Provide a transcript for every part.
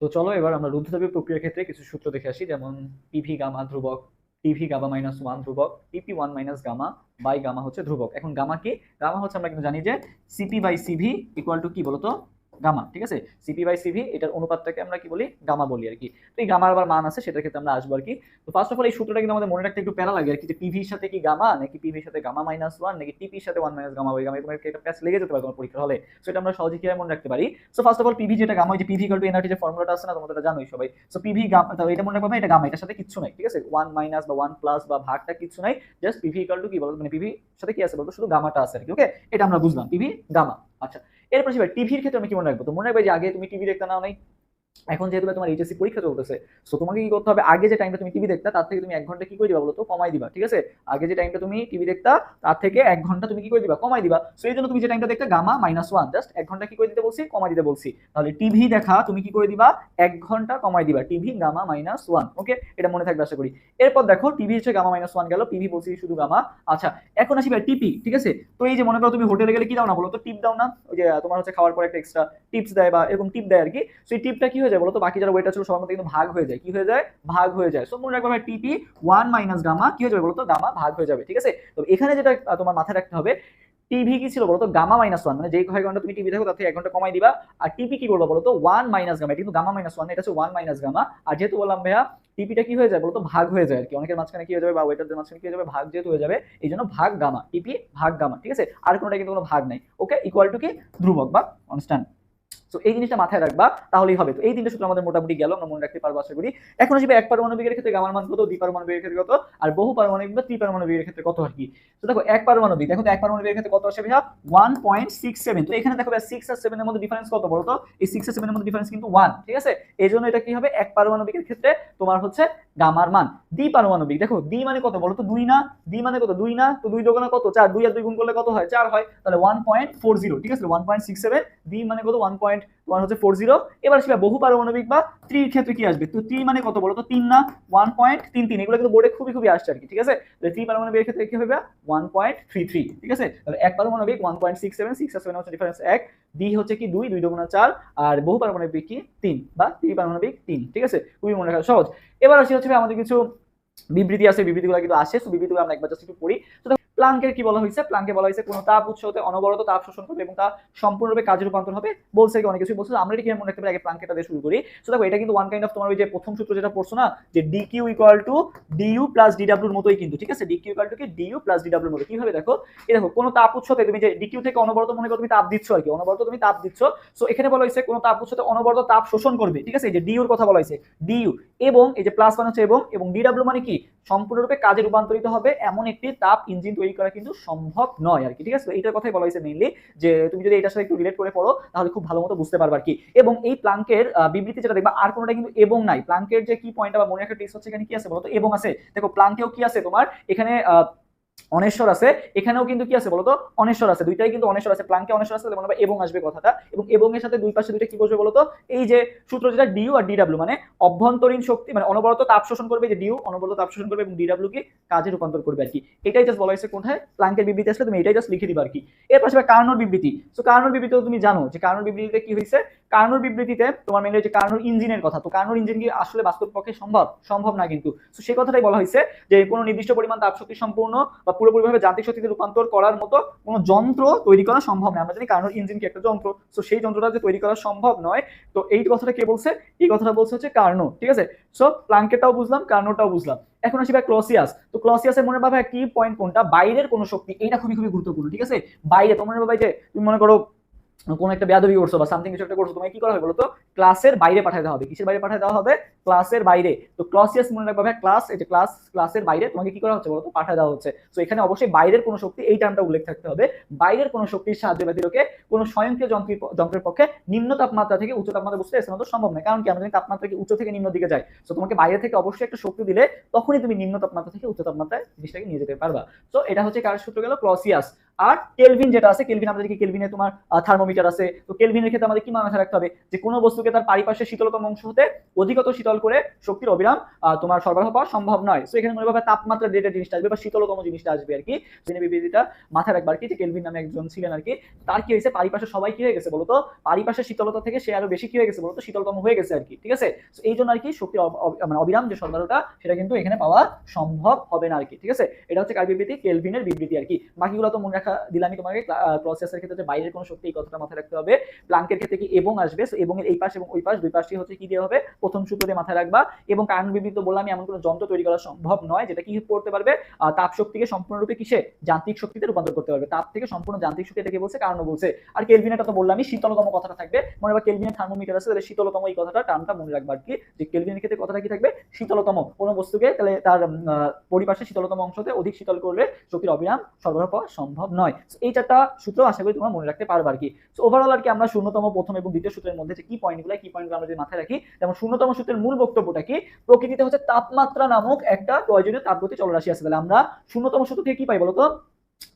তো চলো এবার আমরা রুদ্ধতাপীয় প্রক্রিয়ার ক্ষেত্রে কিছু সূত্র দেখে আসি, যেমন পিভি গামা ধ্রুবক পিভি গামা মাইনাস ওয়ান ধ্রুবক PP one minus gamma by gamma হচ্ছে ধ্রুবক। এখন গামা কি গামা হচ্ছে আমরা কিন্তু জানি যে CP by CV equal to কি বলতো? গামা, ঠিক আছে? সিপি বাই সিভি এটার অনুপাতটাকে আমরা কি বলি? গামা বলি আর কি। তো এই গামার আবার মান আছে, সেটার ক্ষেত্রে আমরা আসব আর কি। তো ফার্স্ট অফ অল এই সূত্রটা কিন্তু আমাদের মনে রাখতে একটু প্যারা লাগে আর কি যে পিভির সাথে কি গামা, নাকি পিভির সাথে গামা মাইনাস ওয়ান নাকি টিপির সাথে ওয়ান মাইনাস গামা ওই গামা, এরকম একটা প্যাচ লেগে যেতে পারে তোমার পরীক্ষা হলে। সো এটা আমরা সহজে কীভাবে মনে রাখতে পারি? So first of all PV যেটা গামা, ওই যে পিভি ইকুয়াল টু এনআরটি যে ফর্মুলাটা আছে না, তোমরা এটা জানোই সবাই। সো পিভি গামা তো এটা মনে রাখবে এটা গামা, এটার সাথে কিছু নাই, ঠিক আছে? ওয়ান মাইনাস বা ওয়ান প্লাস বা ভাগটা কিছু নাই জাস্ট পিভি ইকুয়াল টু কি বলতো? মানে পিভি সাথে কি আছে বলতো? শুধু গামাটা আছে আর কি ওকে এটা আমরা বুঝলাম পিভি গামা আচ্ছা। এরপর সেবার টিভির ক্ষেত্রে আমি কি মনে রাখব তো মনে রাখবে যে আগে তুমি টিভি দেখতে নাও নাই এখন যেহেতু তোমার এইচএসসি পরীক্ষা চলতেছে সো তোমাকে কি করতে হবে? আগে যে টাইমটা তুমি টিভি দেখতা, তার থেকে তুমি এক ঘণ্টা কি করে দিবা বলতো? কমাই দিবা, ঠিক আছে? আগে যে টাইমটা তুমি টিভি দেখতা, তার থেকে এক ঘণ্টা তুমি কি করে দিবা? কমাই দিবা। সো এই জন্য তুমি যে টাইমটা দেখতে, গামা মাইনাস ওয়ান জাস্ট এক ঘণ্টা কি করে দিতে বলছি? কমাই দিতে বলছি। তাহলে টিভি দেখা, তুমি কি করে দিবা? এক ঘণ্টা কমাই দিবা। TV gamma minus one okay এটা মনে থাকবে আশা করি। এরপর দেখো টিভি হচ্ছে গামা মাইনাস ওয়ান গেল টিভি বলছি শুধু গামা। আচ্ছা এখন আসি ভাই টিপি ঠিক আছে? তো এই যে মনে করো তুমি হোটেলে গেলে কি দাও না বলো? তো টিপ দাও না, ওই যে তোমার হচ্ছে খাওয়ার পর একটা এক্সট্রা টিপস দেয় বা এরকম টিপ দেয় আর কি। সেই টিপটা কি হয়ে যায় বলো তো বাকি যারা ওয়েটার ছিল সবার মধ্যে কিন্তু ভাগ হয়ে যায়। কি হয়ে যায়? ভাগ হয়ে যায়। সো মনে রাখবে টিপি ওয়ান মাইনাস গামা কি হয়ে যাবে বলো তো গামা ভাগ হয়ে যাবে, ঠিক আছে? তো এখানে যেটা তোমার মাথায় রাখতে হবে টিভি কি ছিল বলতো? গামা মাইনাস ওয়ান মানে যেই কয়েক ঘণ্টা তুমি টিভি দেখো তার থেকে এক ঘণ্টা কমাই দিবা। আর টিপি কি করব বলতো? ওয়ান মাইনাস গামা কিন্তু গামা মাইনাস ওয়ান এটা হচ্ছে ওয়ান মাইনাস গামা আর যেহেতু বললাম ভাইয়া টিপিটা কি হয়ে যায় বলতো? ভাগ হয়ে যায় আর কি। অনেকের মাঝখানে কি হয়ে যাবে বা ওয়েটারদের মাঝখানে কি হয়ে যাবে? ভাগ যেহেতু হয়ে যাবে, এই জন্য ভাগ গামা টিপি ভাগ গামা ঠিক আছে? আর কোনোটা কিন্তু কোনো ভাগ নাই। ওকে ইকুয়াল টু কি? ধ্রুবক বা আনস্ট্যান্ড তো এই জিনিসটা মাথায় রাখবা, তাহলেই হবে। তো এই তিনটা সূত্র আমাদের মোটামুটি গেল, আমরা মনে রাখতে পারব আশা করি। এখন আসবে এক পারমাণবিকের ক্ষেত্রে গামার মান কত দুই পারমাণবিকের ক্ষেত্রে কত, আর বহু পারমাণবিক বা ত্রিপারমাণবিকের ক্ষেত্রে কত আর কি। তো দেখো, এক পারমাণবিক, দেখো এক পারমাণবিকের ক্ষেত্রে কত আসে ভাইয়া? ওয়ান পয়েন্ট সিক্স সেভেন তো এখানে দেখো সিক্স আর সেভেনের মধ্যে ডিফারেন্স কত বলো তো? এই সিক্স আর সেভেনের মধ্যে ডিফারেন্স কিন্তু ওয়ান ঠিক আছে? এই জন্য এটা কি হবে? এক পারমাণবিকের ক্ষেত্রে তোমার হচ্ছে গামার মান। দ্বি পারমাণবিক দেখো, দ্বি মানে কত বলো তো? দুই না? দ্বি মানে কত? দুই না? তো দুই দোকানে কত? চার। দুই আর দুই গুণ করলে কত হয়? চার হয়। তাহলে ওয়ান পয়েন্ট ফোর জিরো ঠিক আছে? ওয়ান পয়েন্ট সিক্স সেভেন দ্বি মানে কত? ওয়ান পয়েন্ট তোমার হচ্ছে ফোর জিরো এবার সেটা বহু পারমাণবিক বা ত্রির ক্ষেত্রে কি আসবে? তো ত্রি মানে কত বলো তো? তিন না ওয়ান পয়েন্ট তিন তিন। এগুলো কিন্তু বোর্ডে খুবই খুবই আসছে আর কি, ঠিক আছে? ত্রি পারমাণবিকের ক্ষেত্রে কি হবে? ওয়ান পয়েন্ট থ্রি থ্রি ঠিক আছে? এক পারমাণবিক one point six seven six seven হচ্ছে ডিফারেন্স এক। দ্বি হচ্ছে কি দুই দুই দুগুণা চার, আর বহু পারমাণবিক কি তিন, বা ত্রি পারমাণবিক তিন, ঠিক আছে? খুবই মনে রাখা সহজ। এবার আসি হচ্ছে আমাদের কিছু বিবৃতি আছে, বিবৃতিগুলো কিন্তু আসে, তো বিবৃতিগুলো আমরা একবার জাস্ট একটু পড়ি। তো প্লাঙ্কের কি বলা হয়েছে? প্লাঙ্কে বলা হয়েছে কোনো তাপ উৎস হতে অনবরত তাপ শোষণ করবে এবং তা সম্পূর্ণরূপে কাজে রূপান্তর হবে। বলছে কি অনেক কিছু বলছে। আমরা এটা কি মনে রাখতে পারি? আগে প্লাঙ্কেটা শুরু করি। তো দেখো, এটা কিন্তু ওয়ান কাইন্ড অফ তোমার ওই যে প্রথম সূত্র যেটা পড়ছো না, যে D Q equal to D U plus ডিডাব্লিউর মতোই কিন্তু, ঠিক আছে? ডি কিউ ইকুয়াল টু কি ডিইউ প্লাস ডিডাব্লিউর মতো। কীভাবে দেখো? এই দেখো, কোনো তাপ উৎসতে তুমি যে ডিকিউ থেকে অনবরত মনে করো তুমি তাপ দিচ্ছ আর কি, অনবরত তুমি তাপ দিচ্ছ। সো এখানে বলা হয়েছে কোনো তাপ উৎসতে অনবরত তাপ শোষণ করবে, ঠিক আছে? এই যে ডিইউর কথা বলা হয়েছে। ডিইউ এবং এই যে প্লাস মানে হচ্ছে এবং এবং ডিডাব্লিউ মানে কি? সম্পূর্ণরূপে কাজে রূপান্তরিত হবে, এমন একটি তাপ ইঞ্জিন তৈরি করা কিন্তু সম্ভব নয় আর কি ঠিক আছে? এইটার কথাই বলা হয়েছে মেইনলি যে তুমি যদি এটার সাথে একটু রিলেট করে পড়ো, তাহলে খুব ভালো মতো বুঝতে পারবে আর কি এবং এই প্লাঙ্কের বিবৃতি যেটা দেখবা, আর কোনোটা কিন্তু এবং নাই। প্লাঙ্কের যে কি পয়েন্ট বা মনে রাখার টেস্ট হচ্ছে এখানে কি আছে বলতো? এবং আছে। দেখো, প্লাঙ্কেও কি আছে তোমার? এখানে অনেশ্বর আছে, এখানেও কিন্তু কি আছে বলতো? অনেশ্বর আছে, দুইটাই কিন্তু অনেশ্বর আছে প্লাঙ্কে অনেশ্বর আছে মনে এবং আসবে কথাটা। এবং এবং এর সাথে দুই পাশে দুইটা কি বসবে বলতো? এই যে সূত্র যেটা ডিউ আর ডিডাব্লিউ মানে অভ্যন্তরীণ শক্তি মানে অনবরত তাপ শোষণ করবে যে ডিউ অনবরত তাপ শোষণ করবে এবং ডিডাব্লিউ কে কাজে রূপান্তর করবে আর কি। এটাই জাস্ট বলা হয়েছে কোথায়? প্লাঙ্কের বিবৃতি আসলে তুমি এটাই জাস্ট লিখে দিবা আর কি। এর পাশে কার্নোর বিবৃতি। তো কার্নোর বিবৃতি তুমি জানো যে কার্নোর বিবৃতিতে কি হয়েছে? কার্নোর বিবৃতিতে তোমার মেনলি যে কার্নোর ইঞ্জিনের কথা। তো কার্নোর ইঞ্জিন কি আসলে বাস্তব পক্ষে সম্ভব? সম্ভব না কিন্তু। তো সেই কথাটাই বলা হয়েছে যে কোনো নির্দিষ্ট পরিমাণ তাপ শক্তি সম্পূর্ণ বা পুরোপুরিভাবে যান্ত্রিক শক্তিতে রূপান্তর করার মতো কোনো যন্ত্র তৈরি করা সম্ভব নয়। আমরা জানি কার্নোর ইঞ্জিন কি একটা যন্ত্র। তো সেই যন্ত্রটা যে তৈরি করা সম্ভব নয়, তো এই কথাটা কে বলছে? এই কথাটা বলছে হচ্ছে কার্নো, ঠিক আছে? সো প্লাঙ্কেটাও বুঝলাম, কার্নোটাও বুঝলাম। এখন আসি ভাই ক্লসিয়াস। তো ক্লসিয়াসের মনে পাবে কি পয়েন্ট কোনটা? বাইরের কোনো শক্তি এটা খুবই খুবই গুরুত্বপূর্ণ, ঠিক আছে? বাইরে, তোমার মনে পাবে যে, তুমি মনে করো কোনো একটা বেয়াদবি করছ বা সামথিং কিছু একটা করছ, তোমাকে কি করা হবে বলো তো ক্লাসের বাইরে পাঠাতে হবে। কিসের বাইরে পাঠাতে দেওয়া হবে? ক্লাসের বাইরে। তো ক্লসিয়াস মনে রাখবে, ভাই ক্লাস এই যে ক্লাস ক্লাসের বাইরে তোমাকে কি করা হচ্ছে বলো তো পাঠাতে দেওয়া হচ্ছে। তো এখানে অবশ্যই বাইরের কোনো শক্তি, এই টার্মটা উল্লেখ থাকতে হবে। বাইরের কোনো শক্তির সাহায্যে ব্যতিরকে কোনো স্বয়ংক্রিয় যন্ত্রের যন্ত্রের পক্ষে নিম্ন তাপমাত্রা থেকে উচ্চ তাপমাত্রা বুঝতে এসে সম্ভব নয়। কারণ কি? আমরা জানি তাপমাত্রা কি উচ্চ থেকে নিম্ন দিকে যায়। তো তোমাকে বাইরে থেকে অবশ্যই একটা শক্তি দিলে তখনই তুমি নিম্ন তাপমাত্রা থেকে উচ্চ তাপমাত্রায় জিনিসটাকে নিয়ে যেতে পারবা। তো এটা হচ্ছে কার সূত্র গেল? ক্লসিয়াস আর কেলভিন যেটা আছে কেলভিন আমাদের কি? কেলভিনে তোমার থার্মোমিটার আছে। তো কেলভিনের ক্ষেত্রে আমাদের কি মাথায় রাখতে হবে? যে কোনো বস্তু বস্তুকে তার পারিপার্শ্বিক শীতলতম অংশ হতে অধিকতর শীতল করে শক্তির অবিরাম তোমার সরবরাহ পাওয়া সম্ভব নয়। তো এখানে করবে তাপমাত্রা রিলেটেড জিনিসটা আসবে বা শীতলতম জিনিসটা আসবে আর কি। জেনে বিবৃতিটা মাথায় রাখবার কি যে কেলভিন নামে একজন ছিলেন আর কি। তার কি হয়েছে? পারিপার্শ্বে সবাই কি হয়ে গেছে বলতো? পারিপার্শ্বের শীতলতা থেকে সে আরও বেশি কি হয়ে গেছে বলতো? শীতলতম হয়ে গেছে আর কি, ঠিক আছে? এই জন্য আর কি শক্তির মানে অবিরাম যে সরবরাহটা, সেটা কিন্তু এখানে পাওয়া সম্ভব হবে না আর কি, ঠিক আছে? এটা হচ্ছে কার বিবৃতি কেলভিনের বিবৃতি আর কি। বাকিগুলো তো মনে রাখা দিলামই তোমাকে প্রসেসের ক্ষেত্রে বাইরের কোনো শক্তি এই কথাটা মাথায় রাখতে হবে। প্লাঙ্কের ক্ষেত্রে কি এবং আসবে? এবং এই পাশ এবং ওই পাশ, দুই পাশই হচ্ছে কি দিয়ে হবে? প্রথম সূত্র মাথায় রাখবা এবং কারণ বিবৃতি বললাম এমন কোনো যন্ত্র তৈরি করা সম্ভব নয়, যেটা কি করতে পারবে? তাপ শক্তিকে সম্পূর্ণরূপে কিসে? যান্ত্রিক শক্তিতে রূপান্তর করতে পারবে। তাপ থেকে সম্পূর্ণ যান্ত্রিক শক্তি এটাকে বলছে কারণ বলছে। আর কেলভিনেটা তো বললামই, শীতলতম কথাটা থাকবে। মনে রাখবা কেলভিনের থার্মোমিটার আছে, তাহলে শীতলতম এই কথাটা টার্মটা মনে রাখবা আর কি, যে কেলভিনের ক্ষেত্রে কথাটা কি থাকবে? শীতলতম। কোনো বস্তুকে তাহলে তার পরিপার্শ্বে শীতলতম অংশতে অধিক শীতল করলে শক্তির অবিরাম সরবরাহ পাওয়া সম্ভব নয়। এই চারটা সূত্র আশা করি তোমরা মনে রাখতে পারবে আর কি। ওভারঅল আর কি আমরা শূন্যতম প্রথম এবং দ্বিতীয় সূত্রের মধ্যে যে কি পয়েন্টগুলো কি পয়েন্টগুলো আমরা যদি মাথায় রাখি, যেমন শূন্যতম সূত্রের মূল বক্তব্যটা কি? প্রকৃতিতে হচ্ছে তাপমাত্রা নামক একটা প্রয়োজনীয় তাপগতি চলরাশি আছে। তাহলে আমরা শূন্যতম সূত্র থেকে কি পাই বলতো?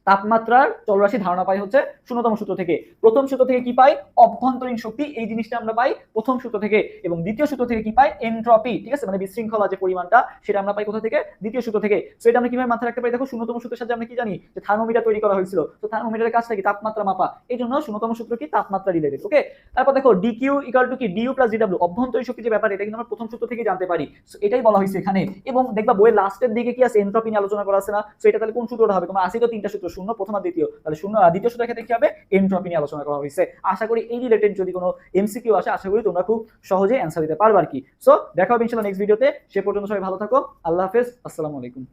তাপমাত্রার চলরাশি ধারণা পাই হচ্ছে শূন্যতম সূত্র থেকে। প্রথম সূত্র থেকে কি পাই? অভ্যন্তরীণ শক্তি, এই জিনিসটা আমরা পাই প্রথম সূত্র থেকে। এবং দ্বিতীয় সূত্র থেকে কি পাই? এনট্রপি, ঠিক আছে? মানে বিশৃঙ্খলা যে পরিমাণটা, সেটা আমরা পাই কোথা থেকে? দ্বিতীয় সূত্র থেকে। সো এটা আমরা কীভাবে মাথায় রাখতে পারি? দেখো, শূন্যতম সূত্রের সাথে আমরা কি জানি? যে থার্মোমিটার তৈরি করা হয়েছিল। তো থার্মোমিটারের কাজটা কি? তাপমাত্রা মাপা। এই জন্য শূন্যতম সূত্র কি? তাপমাত্রা রিলেটেড ওকে তারপর দেখো ডিকিউ ইকাল টু কি? ডিউ প্লাস ডিডব্লিউ অভ্যন্তরীণ শক্তি যে ব্যাপার, এটা কিন্তু আমরা প্রথম সূত্র থেকে জানতে পারি। এটাই বলা হয়েছে এখানে। এবং দেখবা, বইয়ের লাস্টের দিকে কি আছে? এনট্রপি নিয়ে আলোচনা করা আছে না? সো এটা তাহলে কোন সূত্রটা হবে? তোমার আসি তো তিনটা সূত্র। শূন্য, প্রথম আর দ্বিতীয়। তাহলে শূন্য আর দ্বিতীয় সূত্রের ক্ষেত্রে কি হবে এনট্রপি নিয়ে আলোচনা করা হয়েছে। আশা করি এই রিলেটেড যদি কোনো এমসিকিউ আসে, আশা করি তোমরা খুব সহজে অ্যান্সার দিতে পারবে আর কি। সো দেখা হবে ইনশাআল্লাহ নেক্সট ভিডিওতে সে পর্যন্ত সবাই ভালো থাকো, আল্লাহ হাফেজ, আসসালামু আলাইকুম।